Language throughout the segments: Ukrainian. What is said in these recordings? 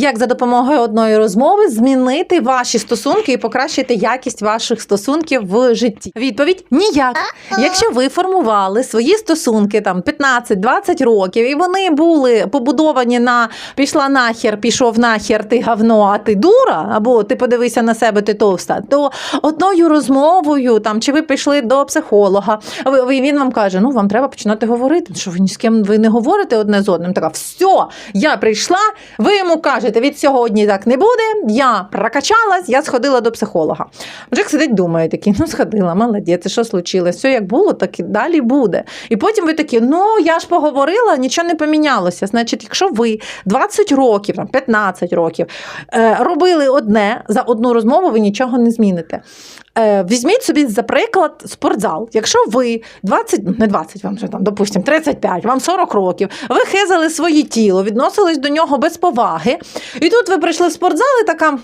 Як за допомогою одної розмови змінити ваші стосунки і покращити якість ваших стосунків в житті? Відповідь ніяк. Якщо ви формували свої стосунки там 15-20 років, і вони були побудовані на пішла нахер, пішов нахер, ти гавно, а ти дура, або ти подивися на себе, ти товста, то одною розмовою там чи ви пішли до психолога, він вам каже: ну вам треба починати говорити, що ви ні з ким ви не говорите одне з одним. Така, все, я прийшла, ви йому кажете, від сьогодні так не буде. Я прокачалась, я сходила до психолога. Мужик сидить, думає такий, ну сходила, молодець, що случилось? Все як було, так і далі буде. І потім ви такі, ну я ж поговорила, нічого не помінялося. Значить, якщо ви 20 років, 15 років е, робили одне за одну розмову, ви нічого не зміните. Е, візьміть собі за приклад спортзал. Якщо ви 20, не 20, вам вже там, допустимо, 35, вам 40 років, ви хизали своє тіло, відносились до нього без поваги, і тут ви прийшли в спортзал і така.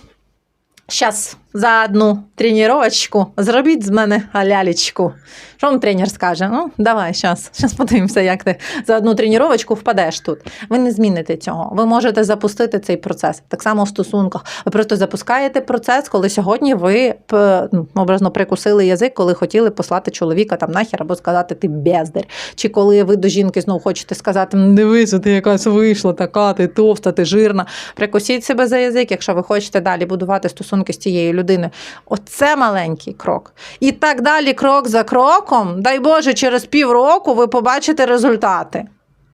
Щас за одну тренувачку зробіть з мене лялечку. Що вам тренер скаже? Ну, давай, щас, щас подивимося, як ти за одну тренувачку впадеш тут. Ви не зміните цього. Ви можете запустити цей процес. Так само в стосунках. Ви просто запускаєте процес, коли сьогодні ви ну, образно прикусили язик, коли хотіли послати чоловіка там нахер або сказати ти бездарь. Чи коли ви до жінки знову хочете сказати, «М, дивися, ти якась вийшла, така, ти товста, ти жирна. Прикусіть себе за язик, якщо ви хочете далі будувати стосунки з цією людиною. Оце маленький крок. І так далі, крок за кроком, дай Боже, через півроку ви побачите результати.